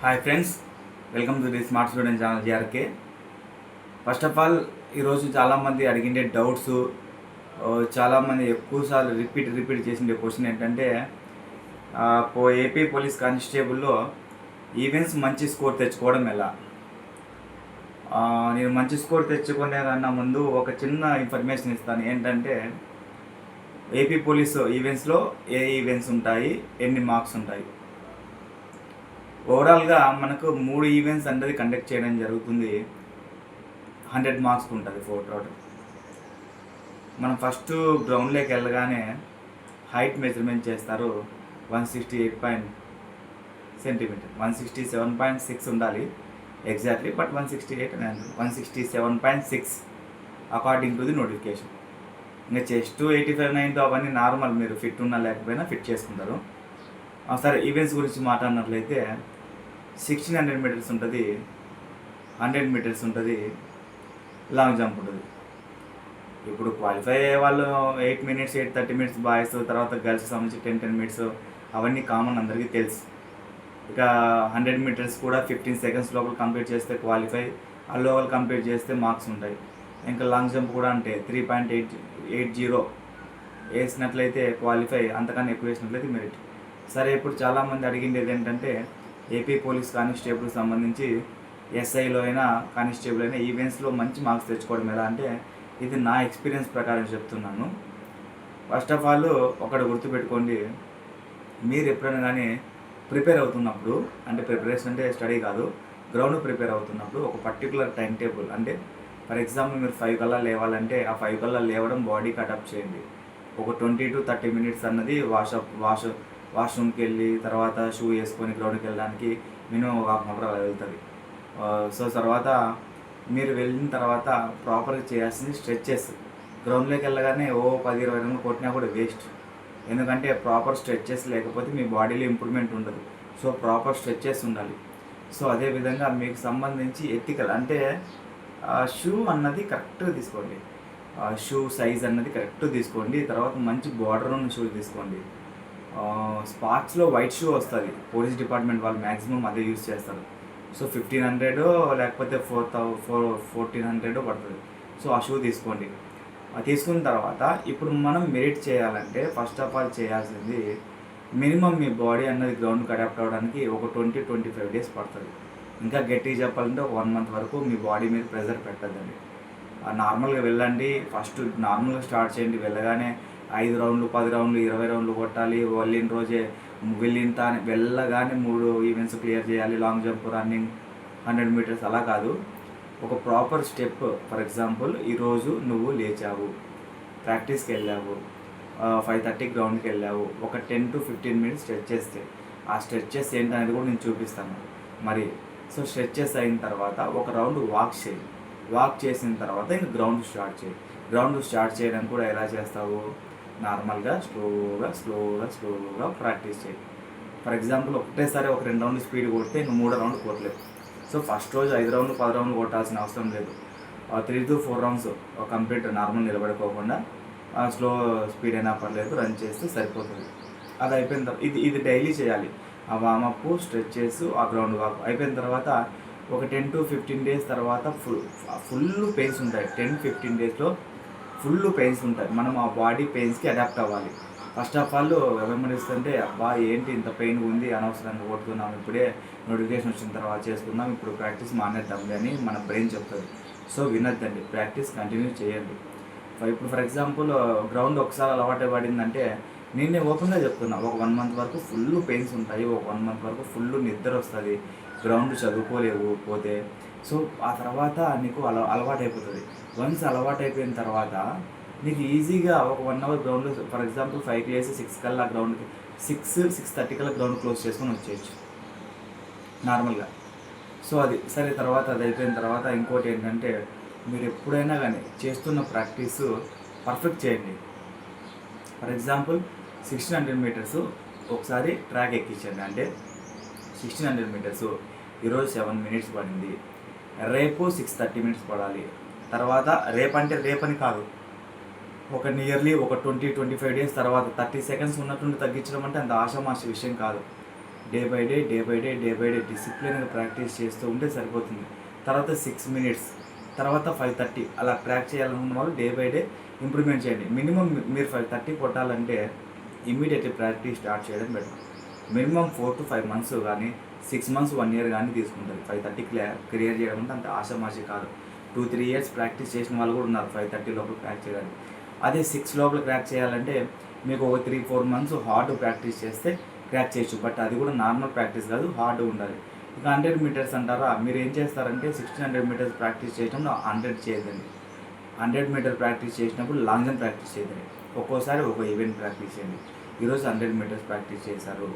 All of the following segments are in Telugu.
Hi friends welcome to the smart student channel GRK first of all ఈరోజు చాలామంది అడిగిండే డౌట్స్ చాలామంది ఎక్కువసార్లు రిపీట్ రిపీట్ చేసిండే క్వశ్చన్ ఏంటంటే పో ఏపీ పోలీస్ కానిస్టేబుల్లో ఈవెంట్స్ మంచి స్కోర్ తెచ్చుకోవడం ఎలా? నేను మంచి స్కోర్ తెచ్చుకునేదన్నా ముందు ఒక చిన్న ఇన్ఫర్మేషన్ ఇస్తాను. ఏంటంటే ఏపీ పోలీస్ ఈవెంట్స్లో ఏ ఈవెంట్స్ ఉంటాయి ఎన్ని మార్క్స్ ఉంటాయి? ఓవరాల్గా మనకు మూడు ఈవెంట్స్ అనేది కండక్ట్ చేయడం జరుగుతుంది. హండ్రెడ్ మార్క్స్ ఉంటుంది ఫోర్ టోటల్ మనం ఫస్ట్ గ్రౌండ్లోకి వెళ్ళగానే హైట్ మెజర్మెంట్ చేస్తారు one sixty eight point centimetre. One sixty seven point six ఉండాలి exactly but one sixty eight one sixty seven point six according to the notification ఇంకా చెస్ట్ ఎయిటీ ఫైవ్ నైన్తో అవన్నీ నార్మల్ మీరు ఫిట్ ఉన్నా లేకపోయినా ఫిట్ చేసుకుంటారు. సరే ఈవెంట్స్ గురించి మాట్లాడినట్లయితే సిక్స్టీన్ హండ్రెడ్ మీటర్స్ ఉంటుంది హండ్రెడ్ మీటర్స్ ఉంటుంది లాంగ్ జంప్ ఉంటుంది. ఇప్పుడు క్వాలిఫై అయ్యే వాళ్ళు eight minutes eight thirty minutes boys తర్వాత గర్ల్స్ సంబంధించి టెన్ టెన్ మినిట్స్ అవన్నీ కామన్ అందరికీ తెలుసు. ఇక హండ్రెడ్ మీటర్స్ కూడా ఫిఫ్టీన్ సెకండ్స్ లోపల కంప్లీట్ చేస్తే క్వాలిఫై ఆ లోపల కంప్లీట్ చేస్తే మార్క్స్ ఉంటాయి. ఇంకా లాంగ్ జంప్ కూడా అంటే three point eight eight zero వేసినట్లయితే క్వాలిఫై అంతకన్నా ఎక్కువ వేసినట్లయితే మెరిట్ సరే ఇప్పుడు చాలామంది అడిగిండేది ఏంటంటే ఏపీ పోలీస్ కానిస్టేబుల్ సంబంధించి ఎస్ఐలో అయినా కానిస్టేబుల్ అయినా ఈవెంట్స్లో మంచి మార్క్స్ తెచ్చుకోవడం ఎలా అంటే ఇది నా ఎక్స్పీరియన్స్ ప్రకారం చెప్తున్నాను. ఫస్ట్ ఆఫ్ ఆల్ ఒకటి గుర్తుపెట్టుకోండి మీరు ఎప్పుడైనా కానీ ప్రిపేర్ అవుతున్నప్పుడు అంటే ప్రిపరేషన్ అంటే స్టడీ కాదు గ్రౌండ్ ప్రిపేర్ అవుతున్నప్పుడు ఒక పర్టికులర్ టైం టేబుల్ అంటే ఫర్ ఎగ్జాంపుల్ మీరు ఫైవ్ కల్లా లేవాలంటే ఆ ఫైవ్ కల్లా లేవడం బాడీ కటప్ చేయండి. ఒక ట్వంటీ టు థర్టీ మినిట్స్ అన్నది వాషప్ వాష్ వాష్రూమ్కి వెళ్ళి తర్వాత షూ వేసుకొని గ్రౌండ్కి వెళ్ళడానికి మినిమం ఒక హాఫ్ అవర్ వెళ్తుంది. సో తర్వాత మీరు వెళ్ళిన తర్వాత ప్రాపర్గా చేయాల్సింది స్ట్రెచెస్ గ్రౌండ్లోకి వెళ్ళగానే ఓ పది ఇరవై రెండు కొట్టినా కూడా వేస్ట్. ఎందుకంటే ప్రాపర్ స్ట్రెచెస్ లేకపోతే మీ బాడీలో ఇంప్రూవ్మెంట్ ఉండదు. సో ప్రాపర్ స్ట్రెచెస్ ఉండాలి. సో అదేవిధంగా మీకు సంబంధించి ఎత్తికలు అంటే షూ అన్నది కరెక్ట్గా తీసుకోండి. షూ సైజ్ అన్నది కరెక్ట్ తీసుకోండి. తర్వాత మంచి బార్డర్ ఉన్న షూ తీసుకోండి. స్పార్క్స్లో వైట్ షూ వస్తుంది. పోలీస్ డిపార్ట్మెంట్ వాళ్ళు మ్యాక్సిమం అదే యూస్ చేస్తారు. సో ఫిఫ్టీన్ హండ్రెడ్ లేకపోతే ఫోర్ థౌ ఫోర్ ఫోర్టీన్ హండ్రెడ్ పడుతుంది. సో ఆ షూ తీసుకోండి. అది తీసుకున్న తర్వాత ఇప్పుడు మనం మెరిట్ చేయాలంటే ఫస్ట్ ఆఫ్ ఆల్ చేయాల్సింది మినిమం మీ బాడీ అన్నది గ్రౌండ్కి అడాప్ట్ అవ్వడానికి ఒక ట్వంటీ ట్వంటీ ఫైవ్ డేస్ పడుతుంది. ఇంకా గట్టిగా చెప్పాలంటే ఒక వన్ మంత్ వరకు మీ బాడీ మీద ప్రెజర్ పెట్టద్దండి. నార్మల్గా వెళ్ళండి. ఫస్ట్ నార్మల్గా స్టార్ట్ చేయండి. వెళ్ళగానే ఐదు రౌండ్లు పది రౌండ్లు ఇరవై రౌండ్లు కొట్టాలి. వెళ్ళిన రోజే వెళ్ళిన తానే వెళ్ళగానే మూడు ఈవెంట్స్ క్లియర్ చేయాలి. Long jump running hundred metres అలా కాదు. ఒక ప్రాపర్ స్టెప్ ఫర్ ఎగ్జాంపుల్ ఈరోజు నువ్వు లేచావు. ప్రాక్టీస్కి వెళ్ళావు. ఫైవ్ థర్టీ గ్రౌండ్కి వెళ్ళావు. ఒక ten to fifteen minutes stretch చేస్తే ఆ స్ట్రెచెస్ ఏంటనేది కూడా నేను చూపిస్తాను. మరి సో స్ట్రెచెస్ అయిన తర్వాత ఒక రౌండ్ వాక్ చేయి. వాక్ చేసిన తర్వాత ఇంకా గ్రౌండ్ స్టార్ట్ చేయి. గ్రౌండ్ స్టార్ట్ చేయడానికి కూడా ఎలా చేస్తావు? నార్మల్గా స్లోగా స్లోగా స్లోగా ప్రాక్టీస్ చేయి. ఫర్ ఎగ్జాంపుల్ ఒకటేసారి ఒక రెండు రౌండ్లు స్పీడ్ కొడితే ఇంక మూడో రౌండ్ కొట్టలేదు సో ఫస్ట్ రోజు ఐదు రౌండ్లు పది రౌండ్లు కొట్టాల్సిన అవసరం లేదు. Three to four rounds complete normal నిలబడుకోకుండా slow speed అయినా పర్లేదు రన్ చేస్తే సరిపోతుంది. అది అయిపోయిన తర్వాత ఇది ఇది డైలీ చేయాలి. ఆ వామప్ స్ట్రెచెస్ ఆ గ్రౌండ్ వాక్. అయిపోయిన తర్వాత ఒక టెన్ టు ఫిఫ్టీన్ డేస్ తర్వాత ఫుల్ ఫుల్ పెయిన్స్ ఉంటాయి. టెన్ ఫిఫ్టీన్ డేస్లో ఫుల్ పెయిన్స్ ఉంటాయి. మనం ఆ బాడీ పెయిన్స్కి అడాప్ట్ అవ్వాలి. ఫస్ట్ ఆఫ్ ఆల్ ఏమనిస్తుంటే అబ్బా ఏంటి ఇంత పెయిన్ ఉంది అనవసరంగా కొడుతున్నాం ఇప్పుడే నోటిఫికేషన్ వచ్చిన తర్వాత చేసుకుందాం ఇప్పుడు ప్రాక్టీస్ మానేద్దాం అని మన బ్రెయిన్ చెప్తుంది. సో వినొద్దండి. ప్రాక్టీస్ కంటిన్యూ చేయండి. ఇప్పుడు ఫర్ ఎగ్జాంపుల్ గ్రౌండ్ ఒకసారి అలవాటు పడిందంటే నేనే ఓపెన్గా చెప్తున్నా ఒక వన్ మంత్ వరకు ఫుల్ పెయిన్స్ ఉంటాయి ఒక వన్ మంత్ వరకు ఫుల్ నిద్ర వస్తుంది గ్రౌండ్ చదువుకోలేవు పోతే. సో ఆ తర్వాత నీకు అల అలవాటు అయిపోతుంది వన్స్ అలవాటు అయిపోయిన తర్వాత నీకు ఈజీగా ఒక one hour ground for example ఫైవ్కి వేసి సిక్స్ కల్లా గ్రౌండ్కి సిక్స్ సిక్స్ థర్టీ కల్లా గ్రౌండ్ క్లోజ్ చేసుకొని వచ్చేయచ్చు. నార్మల్గా. సో అది సరే తర్వాత అది అయిపోయిన తర్వాత ఇంకోటి ఏంటంటే మీరు ఎప్పుడైనా కానీ చేస్తున్న ప్రాక్టీస్ పర్ఫెక్ట్ చేయండి. For example sixteen hundred metres ఒకసారి ట్రాక్ ఎక్కించండి. అంటే సిక్స్టీన్ హండ్రెడ్ మీటర్స్ ఈరోజు సెవెన్ మినిట్స్ పడింది. రేపు సిక్స్ థర్టీ మినిట్స్ పడాలి. తర్వాత రేపంటే రేపని కాదు. ఒక నియర్లీ ఒక ట్వంటీ ట్వంటీ ఫైవ్ డేస్ తర్వాత థర్టీ సెకండ్స్ ఉన్నట్టుండి తగ్గించడం అంటే అంత ఆషామాషి విషయం కాదు. Day by day day by day day by day డిసిప్లిన్గా practice చేస్తూ ఉంటే సరిపోతుంది. తర్వాత సిక్స్ మినిట్స్ తర్వాత ఫైవ్ థర్టీ అలా ట్రాక్ చేయాలనుకున్న వాళ్ళు డే బై డే ఇంప్రూవ్మెంట్ చేయండి. మినిమం మీరు ఫైవ్ థర్టీ కొట్టాలంటే ఇమ్మీడియట్లీ ప్రాక్టీస్ స్టార్ట్ చేయడం better. Minimum four to five months కానీ సిక్స్ మంత్స్ వన్ ఇయర్ కానీ తీసుకుంటుంది ఫైవ్ థర్టీ క్లియర్ క్లియర్ చేయడం అంటే అంత ఆశమాషి కాదు. టూ త్రీ ఇయర్స్ ప్రాక్టీస్ చేసిన వాళ్ళు కూడా ఉన్నారు ఫైవ్ థర్టీ లోపల క్రాక్ చేయడానికి. అదే సిక్స్ లోపల క్రాక్ చేయాలంటే మీకు ఒక three four months hard practice చేస్తే క్రాక్ చేయొచ్చు. బట్ అది కూడా నార్మల్ ప్రాక్టీస్ కాదు హార్డ్ ఉండాలి. ఇక హండ్రెడ్ మీటర్స్ అంటారా? మీరు ఏం చేస్తారంటే సిక్స్టీన్ హండ్రెడ్ మీటర్స్ ప్రాక్టీస్ చేసినప్పుడు హండ్రెడ్ చేయదండి హండ్రెడ్ మీటర్ ప్రాక్టీస్ చేసినప్పుడు లాంగ్ జంప్ ప్రాక్టీస్ చేయదండి ఒక్కోసారి ఒక ఈవెంట్ ప్రాక్టీస్ చేయండి. ఈరోజు హండ్రెడ్ మీటర్స్ ప్రాక్టీస్ చేశారు.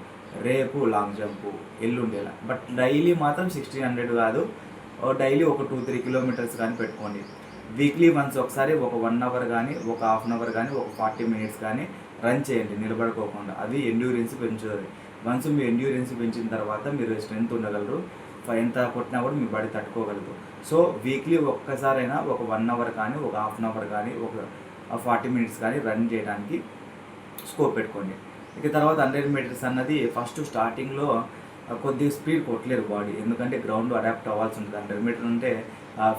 రేపు లాంగ్ జంప్ ఎల్లుండేలా. బట్ డైలీ మాత్రం సిక్స్టీన్ హండ్రెడ్ కాదు. డైలీ ఒక టూ త్రీ కిలోమీటర్స్ కానీ పెట్టుకోండి. వీక్లీ వన్స్ ఒకసారి ఒక వన్ అవర్ కానీ ఒక హాఫ్ అన్ అవర్ కానీ ఒక ఫార్టీ మినిట్స్ కానీ రన్ చేయండి నిలబడుకోకుండా. అది ఎండ్యూరెన్స్ పెంచుతుంది వన్స్ మీ ఎండ్యూరెన్స్ పెంచిన తర్వాత మీరు స్ట్రెంత్ ఉండగలరు. ఎంత కొట్టినా కూడా మీ బాడీ తట్టుకోగలదు. సో వీక్లీ ఒక్కసారైనా ఒక వన్ అవర్ కానీ ఒక హాఫ్ అన్ అవర్ కానీ ఒక ఫార్టీ మినిట్స్ కానీ రన్ చేయడానికి స్కోప్ పెట్టుకోండి. ఇక తర్వాత హండ్రెడ్ మీటర్స్ అన్నది ఫస్ట్ స్టార్టింగ్లో కొద్దిగా స్పీడ్ కొట్టలేరు బాడీ ఎందుకంటే గ్రౌండ్ అడాప్ట్ అవ్వాల్సి ఉంటుంది. హండ్రెడ్ మీటర్ అంటే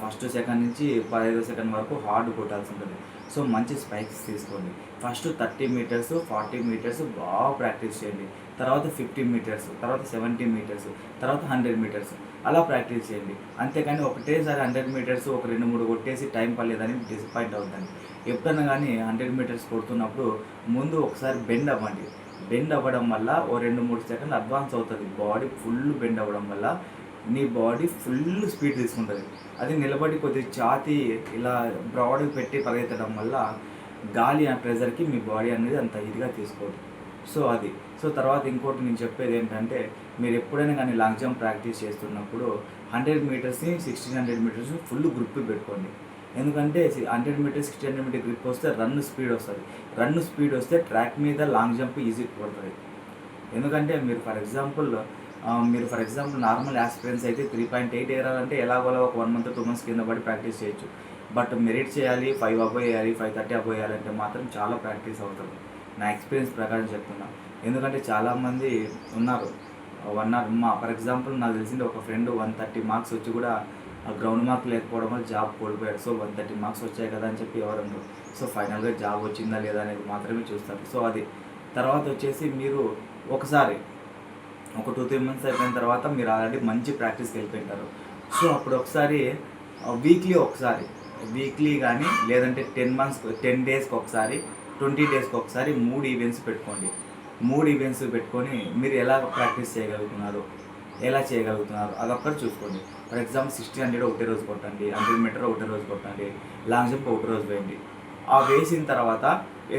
ఫస్ట్ సెకండ్ నుంచి పదహైదు సెకండ్ వరకు హార్డ్ కొట్టాల్సి ఉంటుంది. సో మంచి స్పైక్స్ తీసుకోండి. First thirty metres forty metres బాగా ప్రాక్టీస్ చేయండి. తర్వాత ఫిఫ్టీ మీటర్స్ తర్వాత సెవెంటీ మీటర్స్ తర్వాత హండ్రెడ్ మీటర్స్ అలా ప్రాక్టీస్ చేయండి. అంతేకాని ఒకటేసారి హండ్రెడ్ మీటర్స్ ఒక రెండు మూడు కొట్టేసి టైం పర్లేదని డిసప్పాయింట్ అవుతుంది ఎప్పుడైనా కానీ హండ్రెడ్ మీటర్స్ కొడుతున్నప్పుడు ముందు ఒకసారి బెండ్ అవ్వండి. బెండ్ అవ్వడం వల్ల ఓ రెండు మూడు సెకండ్లు అడ్వాన్స్ అవుతుంది. బాడీ ఫుల్ బెండ్ అవ్వడం వల్ల నీ బాడీ ఫుల్ స్పీడ్ తీసుకుంటుంది. అది నిలబడి కొద్ది ఛాతీ ఇలా బ్రాడ్ పెట్టి పరిగెత్తడం వల్ల గాలి ఆ ప్రెజర్కి మీ బాడీ అనేది అంత ఇదిగా తీసుకోదు. సో అది. సో తర్వాత ఇంకోటి నేను చెప్పేది ఏంటంటే మీరు ఎప్పుడైనా కానీ లాంగ్ జంప్ ప్రాక్టీస్ చేస్తున్నప్పుడు hundred మీటర్స్ని sixteen hundred metres full grip పెట్టుకోండి. ఎందుకంటే hundred metres sixty hundred metre grip వస్తే రన్ స్పీడ్ వస్తుంది. రన్ స్పీడ్ వస్తే ట్రాక్ మీద లాంగ్ జంప్ ఈజీ పడుతుంది ఎందుకంటే మీరు ఫర్ ఎగ్జాంపుల్ మీరు ఫర్ ఎగ్జాంపుల్ నార్మల్ ఆస్పిరెన్స్ అయితే త్రీ పాయింట్ ఎయిట్ ఎగరాలంటే ఎలాగోలా ఒక వన్ మంత్ టూ మంత్స్ కింద పడి ప్రాక్టీస్ చేయొచ్చు. బట్ మెరిట్ చేయాలి ఫైవ్ అబోవ్ వేయాలి ఫైవ్ థర్టీ అబోవ్ వేయాలంటే మాత్రం చాలా ప్రాక్టీస్ అవుతుంది. నా ఎక్స్పీరియన్స్ ప్రకారం చెప్తున్నా. ఎందుకంటే చాలామంది ఉన్నారు వన్ ఆర్ మా ఫర్ ఎగ్జాంపుల్ నాకు తెలిసింది ఒక ఫ్రెండ్ వన్ థర్టీ మార్క్స్ వచ్చి కూడా గ్రౌండ్ మార్క్ లేకపోవడం వల్ల జాబ్ కోల్పోయారు. సో వన్ థర్టీ మార్క్స్ వచ్చాయి కదా అని చెప్పి ఎవరు సో ఫైనల్గా జాబ్ వచ్చిందా లేదా అనేది మాత్రమే చూస్తారు. సో అది తర్వాత వచ్చేసి మీరు ఒకసారి ఒక టూ త్రీ మంత్స్ అయిపోయిన తర్వాత మీరు ఆల్రెడీ మంచి ప్రాక్టీస్కి వెళ్ళిపోయింటారు. సో అప్పుడు ఒకసారి వీక్లీ ఒకసారి వీక్లీ కానీ లేదంటే టెన్ మంత్స్ టెన్ డేస్కి ఒకసారి ట్వంటీ డేస్కి ఒకసారి మూడు ఈవెంట్స్ పెట్టుకోండి. మూడు ఈవెంట్స్ పెట్టుకొని మీరు ఎలా ప్రాక్టీస్ చేయగలుగుతున్నారు? ఎలా చేయగలుగుతున్నారు? అదొక్కటి చూసుకోండి. ఫర్ ఎగ్జాంపుల్ సిక్స్టీ హండ్రెడ్ ఒకటే రోజు కొట్టండి హండ్రెడ్ మీటర్ ఒకటే రోజు కొట్టండి లాంగ్ జంప్ ఒకటే రోజు వేయండి. ఆ వేసిన తర్వాత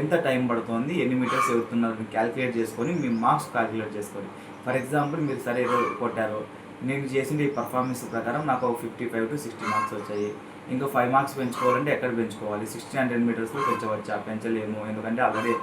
ఎంత టైం పడుతుంది ఎన్ని మీటర్స్ ఎగురుతున్నారని క్యాలిక్యులేట్ చేసుకొని మీ మార్క్స్ క్యాలిక్యులేట్ చేసుకోండి. ఫర్ ఎగ్జాంపుల్ మీరు సరే ఈరోజు కొట్టారు. నేను చేసిన ఈ పర్ఫార్మెన్స్ ప్రకారం నాకు ఒక fifty five to sixty marks వచ్చాయి. ఇంకా ఫైవ్ మార్క్స్ పెంచుకోవాలంటే ఎక్కడ పెంచుకోవాలి? సిక్స్టీ హండ్రెడ్ మీటర్స్లో పెంచవచ్చా? పెంచలేము. ఎందుకంటే ఆల్రెడీ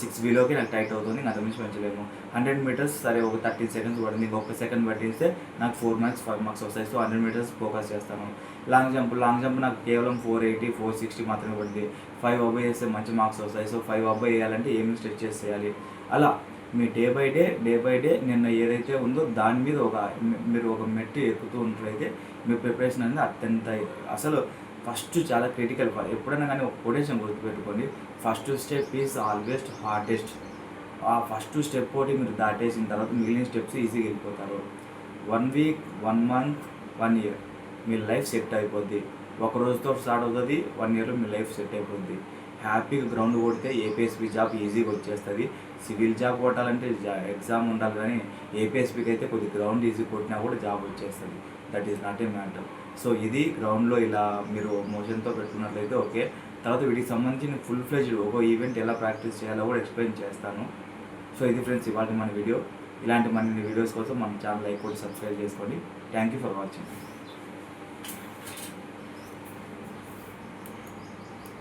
సిక్స్ వీలోకి నాకు టైట్ అవుతుంది నాకు మించి పెంచలేము. హండ్రెడ్ మీటర్స్ సరే ఒక థర్టీన్ సెకండ్స్ పడింది. ఇంకొక సెకండ్ పట్టిస్తే నాకు ఫోర్ మార్క్స్ ఫైవ్ మార్క్స్ వస్తాయి. సో హండ్రెడ్ మీటర్స్ ఫోకస్ చేస్తాను. లాంగ్ జంప్ లాంగ్ జంప్ నాకు కేవలం ఫోర్ ఎయిటీ ఫోర్ సిక్స్టీ మాత్రమే పడింది. ఫైవ్ అబ్బాయి చేస్తే మంచి మార్క్స్ వస్తాయి. సో ఫైవ్ అబ్బాయి వేయాలంటే ఏమి స్ట్రెచెస్ చేయాలి అలా మీ day by day day by day నిన్న ఏదైతే ఉందో దాని మీద ఒక మీరు ఒక మెట్టు ఎక్కుతూ ఉన్నట్లయితే మీ ప్రిపరేషన్ అనేది అత్యంత అసలు ఫస్ట్ చాలా క్రిటికల్ ఎప్పుడైనా కానీ ఒక కొటేషన్ గుర్తుపెట్టుకోండి. First step is always hardest ఆ ఫస్ట్ స్టెప్ ఒకటి మీరు దాటేసిన తర్వాత మిగిలిన స్టెప్స్ ఈజీగా వెళ్ళిపోతారు. One week one month one year మీ లైఫ్ సెట్ అయిపోద్ది. ఒక రోజుతో స్టార్ట్ అవుతుంది వన్ ఇయర్లో మీ లైఫ్ సెట్ అయిపోద్ది. హ్యాపీగా గ్రౌండ్ కొడితే ఏపీఎస్పీ జాబ్ ఈజీగా వచ్చేస్తుంది. సివిల్ జాబ్ కొట్టాలంటే ఎగ్జామ్ ఉండాలి కానీ ఏపీఎస్పీకి అయితే కొద్ది గ్రౌండ్ ఈజీ కొట్టినా కూడా జాబ్ వచ్చేస్తుంది. That is not a matter so ఇది గ్రౌండ్లో ఇలా మీరు మోషన్తో పెట్టుకున్నట్లయితే ఓకే. తర్వాత వీటికి సంబంధించిన ఫుల్ ఫ్లెజ్డ్ ఒక ఈవెంట్ ఎలా ప్రాక్టీస్ చేయాలో కూడా ఎక్స్ప్లెయిన్ చేస్తాను. సో ఇది ఫ్రెండ్స్ ఇవాళ మన వీడియో ఇలాంటి మన వీడియోస్ కోసం మన ఛానల్ లైక్ కూడా సబ్స్క్రైబ్ చేసుకోండి. Thank you for watching